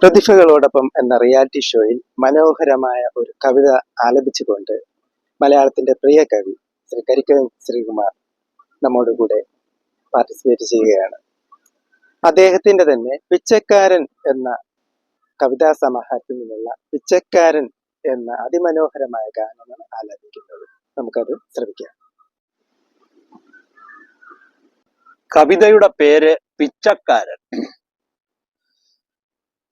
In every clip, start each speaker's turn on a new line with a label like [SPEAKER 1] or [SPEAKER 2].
[SPEAKER 1] പ്രതിഭകളോടൊപ്പം എന്ന റിയാലിറ്റി ഷോയിൽ മനോഹരമായ ഒരു കവിത ആലപിച്ചുകൊണ്ട് മലയാളത്തിന്റെ പ്രിയ കവി ശ്രീ കരിക്കൻ ശ്രീകുമാർ നമ്മോടുകൂടെ പാർട്ടിസിപ്പേറ്റ് ചെയ്യുകയാണ്. അദ്ദേഹത്തിന്റെ തന്നെ പിച്ചക്കാരൻ എന്ന കവിതാ സമാഹാരത്തിൽ നിന്നുള്ള പിച്ചക്കാരൻ എന്ന അതിമനോഹരമായ ഗാനമാണ് ആലപിക്കുന്നത്. നമുക്കത് ശ്രമിക്കാം.
[SPEAKER 2] കവിതയുടെ പേര് പിച്ചക്കാരൻ.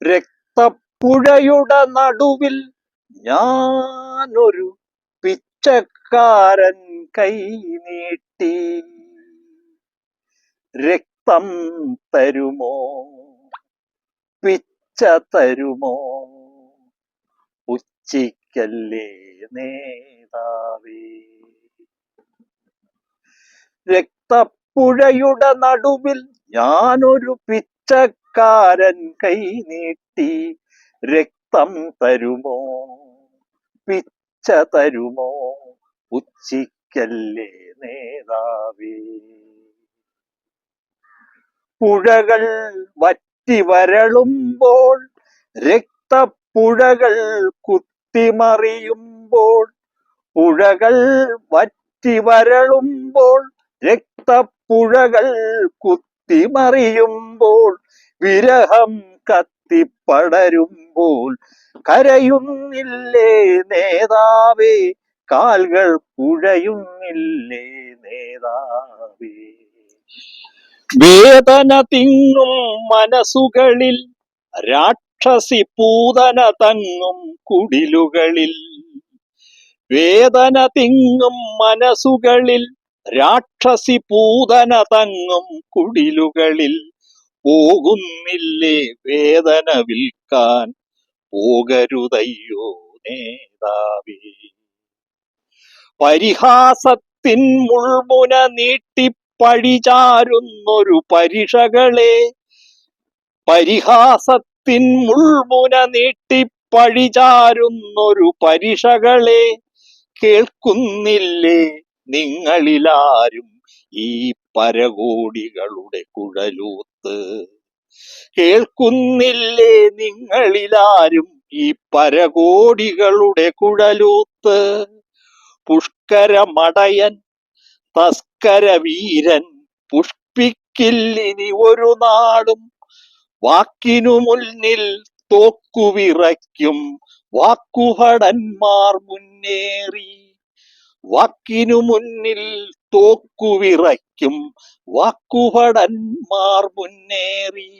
[SPEAKER 2] രക്തപ്പുഴയുടെ നടുവിൽ ഞാനൊരു പിച്ചക്കാരൻ കൈ നീട്ടി. രക്തം തരുമോ? പിച്ച തരുമോ? ഉച്ചിക്കല്ലേ നേതാവേ? രക്തപ്പുഴയുടെ നടുവിൽ ഞാനൊരു പിച്ചക്കാരൻ കൈ നീട്ടി രക്തം തരുമോ? പിച്ച തരുമോ? ഉച്ചിക്കല്ലേ നേതാവേ? പുഴകൾ വറ്റി വരളുമ്പോൾ രക്തപ്പുഴകൾ കുത്തിമറിയുമ്പോൾ പുഴകൾ വറ്റി വരളുമ്പോൾ രക്തപ്പുഴകൾ കുത്തിമറിയുമ്പോൾ വിരഹം കത്തിപ്പടരുമ്പോൾ കരയുന്നില്ലേ നേതാവേ? കാൽകൾ പുഴയുന്നില്ലേ നേതാവേ? വേദന തിങ്ങും മനസ്സുകളിൽ രാക്ഷസി പൂതന തങ്ങും കുടിലുകളിൽ. വേദന തിങ്ങും മനസ്സുകളിൽ രാക്ഷസി പൂതന തങ്ങും കുടിലുകളിൽ. പോകുന്നില്ലേ വേദന വിൽക്കാൻ? പോകരുതയ്യോ നേതാവേ. പരിഹാസത്തിൻ മുൾമുന നീട്ടി പഴിചാരുന്നൊരു പരിഷകളെ പരിഹാസത്തിൻ മുൾമുന നീട്ടി പഴിചാരുന്നൊരു പരിഷകളെ കേൾക്കുന്നില്ലേ നിങ്ങളിലാരും ഈ പരകോടികളുടെ കുഴലൂത്ത്. കേൾക്കുന്നില്ലേ നിങ്ങളിലാരും ഈ പരകോടികളുടെ കുഴലൂത്ത്? പുഷ്കരമടയൻ തസ്കര വീരൻ പുഷ്പിക്കില്ലിനി ഒരു നാടും വാക്കിനു മുന്നിൽ തോക്കുവിറയ്ക്കും. വാക്കുഭടന്മാർ മുന്നേറി വാക്കിനു മുന്നിൽ തോക്കുവിറയ്ക്കും വാക്കുഭടന്മാർ മുന്നേറി.